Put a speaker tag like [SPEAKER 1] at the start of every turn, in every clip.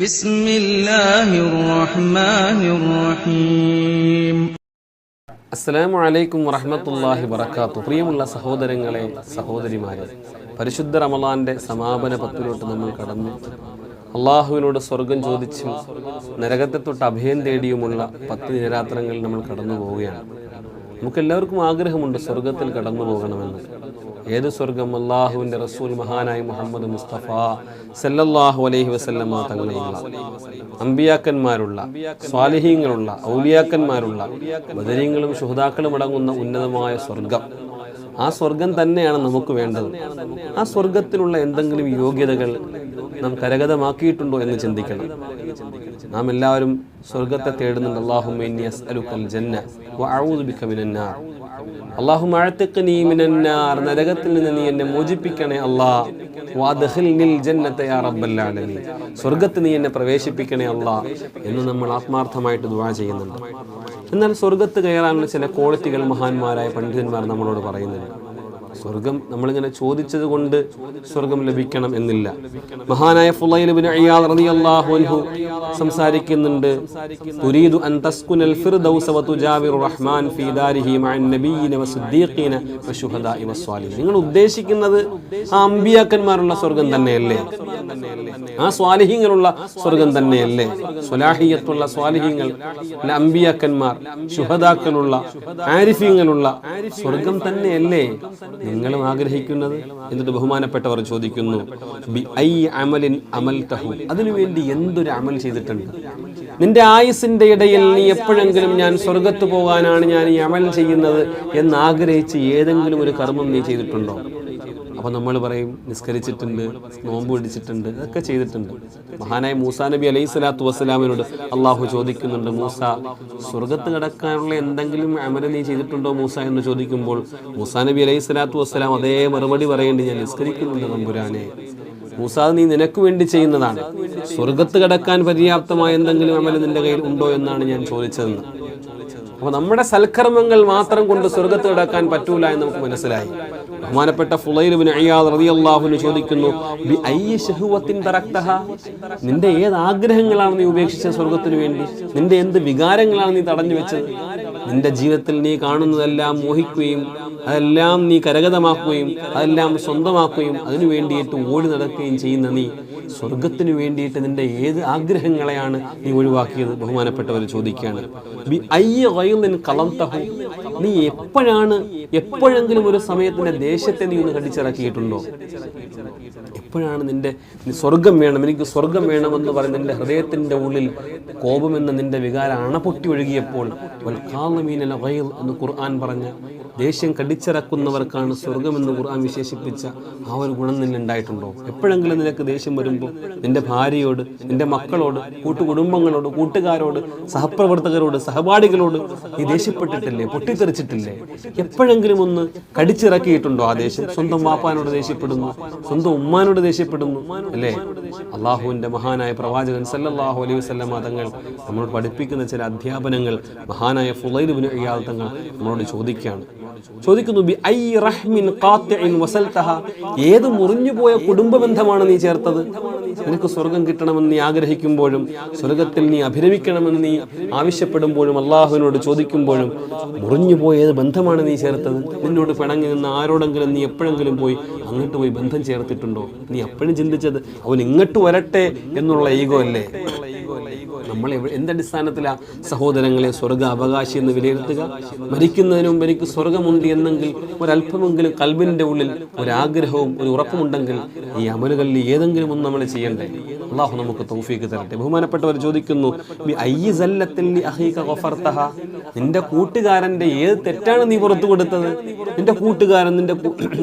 [SPEAKER 1] بسم الله الرحمن الرحيم
[SPEAKER 2] അസ്സലാമു അലൈക്കും വറഹ്മത്തുള്ളാഹി വബറകാത്തു പ്രിയമുള്ള സഹോദരങ്ങളെ സഹോദരിമാരെ പരിശുദ്ധ റമളാന്റെ സമാപന പത്തിലോട്ട് നമ്മൾ കടന്നു അള്ളാഹുവിനോട് സ്വർഗം ചോദിച്ചും നരകത്തെ തൊട്ട് അഭയം തേടിയുമുള്ള പത്ത് ദിനരാത്രങ്ങൾ നമ്മൾ കടന്നു പോവുകയാണ് നമുക്കെല്ലാവർക്കും ആഗ്രഹമുണ്ട് സ്വർഗത്തിൽ കടന്നു പോകണമെന്ന് ഏത് സ്വർഗം അള്ളാഹുവിന്റെ റസൂൽ മഹാനായ മുഹമ്മദ് മുസ്തഫ സല്ലല്ലാഹു അലൈഹി വസല്ലമ തങ്ങളെയുള്ള അമ്പിയാക്കന്മാരുള്ള സ്വാലിഹീങ്ങളുള്ള ഔലിയാക്കന്മാരുള്ള ബദരീങ്ങളും ശുഹതാക്കളും അടങ്ങുന്ന ഉന്നതമായ സ്വർഗം. ആ സ്വർഗം തന്നെയാണ് നമുക്ക് വേണ്ടത്. ആ സ്വർഗത്തിലുള്ള എന്തെങ്കിലും യോഗ്യതകൾ നാം കരഗതമാക്കിയിട്ടുണ്ടോ എന്ന് ചിന്തിക്കണം. നാം എല്ലാവരും സ്വർഗത്തെ തേടുന്നുണ്ട്. അസ്അലുക്കൽ ജന്ന ബിക മിനന്നാർ. നരകത്തിൽ നിന്ന് നീ എന്നെ മോചിപ്പിക്കണേ അല്ലാ. സ്വർഗത്ത് നീ എന്നെ പ്രവേശിപ്പിക്കണേ അല്ലാ എന്ന് നമ്മൾ ആത്മാർത്ഥമായിട്ട് ദുവാ ചെയ്യുന്നുണ്ട്. എന്നാൽ സ്വർഗത്ത് കയറാനുള്ള ചില ക്വാളിറ്റികൾ മഹാന്മാരായ പണ്ഡിതന്മാർ നമ്മളോട് പറയുന്നുണ്ട്. സ്വർഗം നമ്മളിങ്ങനെ ചോദിച്ചത് കൊണ്ട് സ്വർഗം ലഭിക്കണം എന്നില്ല. മഹാനായ റളിയല്ലാഹു അൻഹു സംസാരിക്കുന്നുണ്ട് തുരീദു അൻ തസ്കുനൽ വതുജാവിറു റഹ്മാൻ ഫീ ദാരിഹി വശുഹദാഇ വസ്വാലിഹീൻ നിങ്ങൾ ഉദ്ദേശിക്കുന്നത് ആ അമ്പിയാക്കന്മാരുള്ള സ്വർഗം തന്നെയല്ലേ? ആ സ്വാലിഹീങ്ങളുള്ള സ്വർഗം തന്നെയല്ലേ? സ്വലാഹിയത്തുള്ള സ്വാലിഹീങ്ങൾ അമ്പിയാക്കന്മാർ ശുഹദാക്കളുള്ള ആരിഫീങ്ങളുള്ള സ്വർഗം തന്നെയല്ലേ? നിങ്ങളും ആഗ്രഹിക്കുന്നത്? എന്നിട്ട് ബഹുമാനപ്പെട്ടവർ ചോദിക്കുന്നു അതിനുവേണ്ടി എന്തൊരു അമൽ ചെയ്തിട്ടുണ്ട്? നിന്റെ ആയുസിന്റെ ഇടയിൽ നീ എപ്പോഴെങ്കിലും ഞാൻ സ്വർഗത്ത് പോകാനാണ് ഞാൻ ഈ അമൽ ചെയ്യുന്നത് എന്ന് ആഗ്രഹിച്ച് ഏതെങ്കിലും ഒരു കർമ്മം നീ ചെയ്തിട്ടുണ്ടോ? അപ്പൊ നമ്മൾ പറയും നിസ്കരിച്ചിട്ടുണ്ട് നോമ്പ് പിടിച്ചിട്ടുണ്ട് ഇതൊക്കെ ചെയ്തിട്ടുണ്ട്. മഹാനായ മൂസാ നബി അലൈഹി സ്വലാത്തു വസ്സലാമിനോട് അള്ളാഹു ചോദിക്കുന്നുണ്ട് മൂസ സ്വർഗത്ത് കിടക്കാനുള്ള എന്തെങ്കിലും അമല നീ ചെയ്തിട്ടുണ്ടോ മൂസ എന്ന് ചോദിക്കുമ്പോൾ മൂസാ നബി അലൈഹി സ്വലാത്തു വസ്സലാം അതേ മറുപടി പറയേണ്ടി ഞാൻ നിസ്കരിക്കുന്നുണ്ട് നമ്പുരാനെ മൂസ നീ നിനക്ക് വേണ്ടി ചെയ്യുന്നതാണ്. സ്വർഗത്ത് കിടക്കാൻ പര്യാപ്തമായ എന്തെങ്കിലും അമല നിന്റെ കയ്യിൽ ഉണ്ടോ എന്നാണ് ഞാൻ ചോദിച്ചതെന്ന്. അപ്പൊ നമ്മുടെ സൽക്കർമ്മങ്ങൾ മാത്രം കൊണ്ട് സ്വർഗത്ത് കിടക്കാൻ പറ്റൂല എന്ന് നമുക്ക് മനസ്സിലായി. ബഹുമാനപ്പെട്ട റളിയല്ലാഹുവിന് ചോദിക്കുന്നു ബി തറക്തഹ? നിന്റെ ഏത് ആഗ്രഹങ്ങളാണ് നീ ഉപേക്ഷിച്ച സ്വർഗത്തിന് വേണ്ടി? നിന്റെ എന്ത് വികാരങ്ങളാണ് നീ തടഞ്ഞു വെച്ചത്? നിന്റെ ജീവിതത്തിൽ നീ കാണുന്നതെല്ലാം മോഹിക്കുകയും അതെല്ലാം നീ കരഗതമാക്കുകയും അതെല്ലാം സ്വന്തമാക്കുകയും അതിനു വേണ്ടിയിട്ട് ഓടി നടക്കുകയും ചെയ്യുന്ന നീ. സ്വർഗത്തിന് വേണ്ടിയിട്ട് നിന്റെ ഏത് ആഗ്രഹങ്ങളെയാണ് നീ ഒഴിവാക്കിയത്? ബഹുമാനപ്പെട്ടവർ ചോദിക്കുകയാണ്. നീ എപ്പോഴാണ് എപ്പോഴെങ്കിലും ഒരു സമയത്തിന്റെ ദേശത്തെ നീ ഒന്ന് കടിച്ചിറക്കിയിട്ടുണ്ടോ? എപ്പോഴാണ് നിന്റെ സ്വർഗം വേണം എനിക്ക് സ്വർഗം വേണമെന്ന് പറഞ്ഞ് നിന്റെ ഹൃദയത്തിന്റെ ഉള്ളിൽ കോപമെന്ന നിന്റെ വികാരം അണപൊട്ടി ഒഴുകിയപ്പോൾ എന്ന് ഖുർആൻ പറഞ്ഞ ദേഷ്യം കടിച്ചിറക്കുന്നവർക്കാണ് സ്വർഗമെന്ന് ഖുർആൻ വിശേഷിപ്പിച്ച ആ ഒരു ഗുണം നിന്നെ ഉണ്ടായിട്ടുണ്ടോ എപ്പോഴെങ്കിലും നിനക്ക് ദേഷ്യം വരുമ്പോൾ നിന്റെ ഭാര്യയോട് നിന്റെ മക്കളോട് കൂട്ടുകുടുംബങ്ങളോട് കൂട്ടുകാരോട് സഹപ്രവർത്തകരോട് സഹപാഠികളോട് നീ ദേഷ്യപ്പെട്ടിട്ടില്ലേ? പൊട്ടിത്തെറിച്ചിട്ടില്ലേ? എപ്പോഴെങ്കിലും ഒന്ന് കടിച്ചിറക്കിയിട്ടുണ്ടോ ആ ദേഷ്യം? സ്വന്തം വാപ്പാനോട് ദേഷ്യപ്പെടുന്നു സ്വന്തം ഉമ്മാനോട് ദേഷ്യപ്പെടുന്നു അല്ലേ? അള്ളാഹുവിന്റെ മഹാനായ പ്രവാചകൻ സല്ലല്ലാഹു അലൈഹി വസല്ലം തങ്ങൾ നമ്മൾ പഠിപ്പിക്കുന്ന ചില അധ്യാപനങ്ങൾ മഹാനായ ഫുലൈലുബിന് ഇയാൾ തങ്ങൾ നമ്മളോട് ചോദിക്കുകയാണ്. ചോദിക്കുന്നു ബി ഐ റഹ്മിൻ ഏത് മുറിഞ്ഞുപോയ കുടുംബ ബന്ധമാണ് നീ ചേർത്തത്? നിനക്ക് സ്വർഗം കിട്ടണമെന്ന് നീ ആഗ്രഹിക്കുമ്പോഴും സ്വർഗത്തിൽ നീ അഭിരമിക്കണമെന്ന് നീ ആവശ്യപ്പെടുമ്പോഴും അള്ളാഹുവിനോട് ചോദിക്കുമ്പോഴും മുറിഞ്ഞുപോയ ഏത് ബന്ധമാണ് നീ ചേർത്തത്. നിന്നോട് പിണങ്ങി നിന്ന് ആരോടെങ്കിലും നീ എപ്പോഴെങ്കിലും പോയി അങ്ങോട്ട് പോയി ബന്ധം ചേർത്തിട്ടുണ്ടോ? നീ എപ്പോഴും ചിന്തിച്ചത് അവൻ ഇങ്ങോട്ട് വരട്ടെ എന്നുള്ള ഈഗോ അല്ലേ? നമ്മൾ എന്തടിസ്ഥാനത്തിലാ സഹോദരങ്ങളെ സ്വർഗ അവകാശി എന്ന് വിലയിരുത്തുക? മരിക്കുന്നതിന് മുമ്പ് എനിക്ക് സ്വർഗമുണ്ട് എന്നെങ്കിൽ ഒരല്പമെങ്കിലും കൽബിന്റെ ഉള്ളിൽ ഒരാഗ്രഹവും ഒരു ഉറപ്പുമുണ്ടെങ്കിൽ ഈ അമലുകളിൽ ഏതെങ്കിലും ഒന്ന് നമ്മൾ ചെയ്യണ്ടേ? അള്ളാഹു നമുക്ക് തൗഫീക്ക് തരട്ടെ. ബഹുമാനപ്പെട്ടവർ ചോദിക്കുന്നു നിന്റെ കൂട്ടുകാരന്റെ ഏത് തെറ്റാണ് നീ പുറത്തു കൊടുത്തത്? നിന്റെ കൂട്ടുകാരൻ നിന്റെ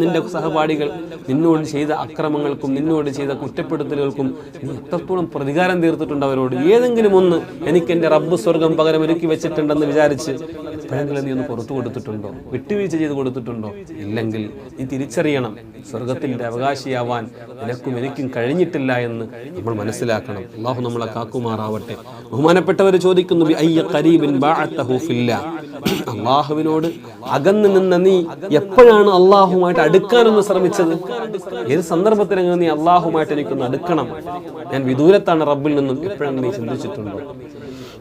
[SPEAKER 2] നിന്റെ സഹപാഠികൾ നിന്നോട് ചെയ്ത അക്രമങ്ങൾക്കും നിന്നോട് ചെയ്ത കുറ്റപ്പെടുത്തലുകൾക്കും നീ എത്രത്തോളം പ്രതികാരം തീർത്തിട്ടുണ്ട് അവരോട്? ഏതെങ്കിലും ഒന്ന് എനിക്ക് എന്റെ റബ്ബ് സ്വർഗം പകരം ഒരുക്കി വെച്ചിട്ടുണ്ടെന്ന് വിചാരിച്ച് എപ്പോഴെങ്കിലും നീ ഒന്ന് പുറത്തു കൊടുത്തിട്ടുണ്ടോ? വിട്ടുവീഴ്ച ചെയ്ത് കൊടുത്തിട്ടുണ്ടോ? ഇല്ലെങ്കിൽ നീ തിരിച്ചറിയണം. സ്വർഗത്തിന്റെ അവകാശിയാവാൻ നിനക്കും എനിക്കും കഴിഞ്ഞിട്ടില്ല എന്ന് നമ്മൾ മനസ്സിലാക്കണം. അള്ളാഹു നമ്മളെ കാക്കുമാറാവട്ടെ. ബഹുമാനപ്പെട്ടവർ ചോദിക്കുന്നു അയ്യ ഖരീബിൻ ബഅത്തഹു ഫില്ലാ?" അള്ളാഹുവിനോട് അകന്ന് നിന്ന നീ എപ്പോഴാണ് അള്ളാഹുമായിട്ട് അടുക്കാനൊന്ന് ശ്രമിച്ചത്? ഏത് സന്ദർഭത്തിലെങ്കിലും നീ അള്ളാഹുമായിട്ട് എനിക്കൊന്ന് അടുക്കണം? ഞാൻ വിദൂരത്താണ് റബ്ബിൽ നിന്നും എപ്പോഴാണ് നീ ചിന്തിച്ചിട്ടുണ്ടോ?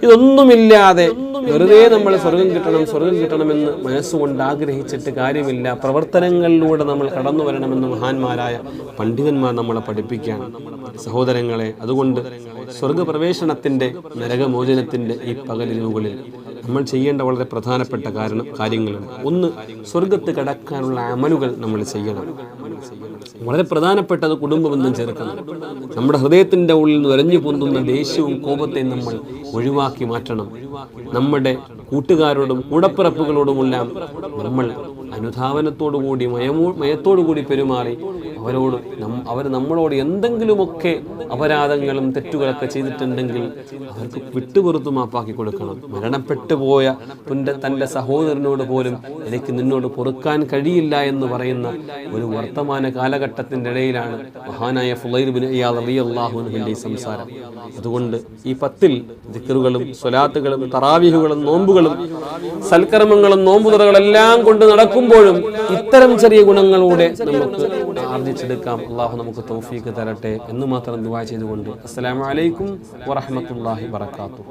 [SPEAKER 2] ഇതൊന്നുമില്ലാതെ വെറുതെ നമ്മൾ സ്വർഗം കിട്ടണം സ്വർഗം കിട്ടണമെന്ന് മനസ്സുകൊണ്ട് ആഗ്രഹിച്ചിട്ട് കാര്യമില്ല. പ്രവർത്തനങ്ങളിലൂടെ നമ്മൾ കടന്നു വരണമെന്ന് മഹാന്മാരായ പണ്ഡിതന്മാർ നമ്മളെ പഠിപ്പിക്കുകയാണ്. സഹോദരങ്ങളെ അതുകൊണ്ട് സ്വർഗപ്രവേശനത്തിന്റെ നരകമോചനത്തിന്റെ ഈ പകലിന് മുകളിൽ നമ്മൾ ചെയ്യേണ്ട വളരെ പ്രധാനപ്പെട്ട കാരണം കാര്യങ്ങളുണ്ട് ഒന്ന് സ്വർഗത്ത് കടക്കാനുള്ള അമലുകൾ നമ്മൾ ചെയ്യണം. വളരെ പ്രധാനപ്പെട്ടത് കുടുംബബന്ധം ചേർക്കണം. നമ്മുടെ ഹൃദയത്തിന്റെ ഉള്ളിൽ നിന്ന് ഒരഞ്ഞു പൊന്തുന്ന ദേഷ്യവും കോപത്തെയും നമ്മൾ ഒഴിവാക്കി മാറ്റണം. നമ്മുടെ കൂട്ടുകാരോടും കൂടപ്പിറപ്പുകളോടുമെല്ലാം നമ്മൾ അനുധാവനത്തോടുകൂടി മയമോ മയത്തോടുകൂടി പെരുമാറി അവരോട് അവർ നമ്മളോട് എന്തെങ്കിലുമൊക്കെ അപരാധങ്ങളും തെറ്റുകളൊക്കെ ചെയ്തിട്ടുണ്ടെങ്കിൽ അവർക്ക് വിട്ടുപുറത്തു മാപ്പാക്കി കൊടുക്കണം. മരണപ്പെട്ടു പോയ പുന്റെ തന്റെ സഹോദരനോട് പോലും എനിക്ക് നിന്നോട് പൊറുക്കാൻ കഴിയില്ല എന്ന് പറയുന്ന ഒരു വർത്തമാന കാലഘട്ടത്തിന്റെ ഇടയിലാണ് മഹാനായ ഫുലൈർബിൻ അള്ളാഹുവിന്റെ ഈ സംസാരം. അതുകൊണ്ട് ഈ പത്തിൽ ദിക്കറുകളും സ്വലാത്തുകളും തറാവിഹുകളും നോമ്പുകളും സൽക്കർമ്മങ്ങളും എല്ലാം കൊണ്ട് നടക്കുമ്പോഴും ഇത്തരം ചെറിയ ഗുണങ്ങളൂടെ നമുക്ക് ആർജിച്ചെടുക്കാം. അള്ളാഹു നമുക്ക് തൗഫീക്ക് തരട്ടെ എന്ന് മാത്രം ദുവാ ചെയ്തുകൊണ്ട്. അസ്സലാമു അലൈക്കും വറഹ്മത്തുള്ളാഹി വബറകാതുഹു.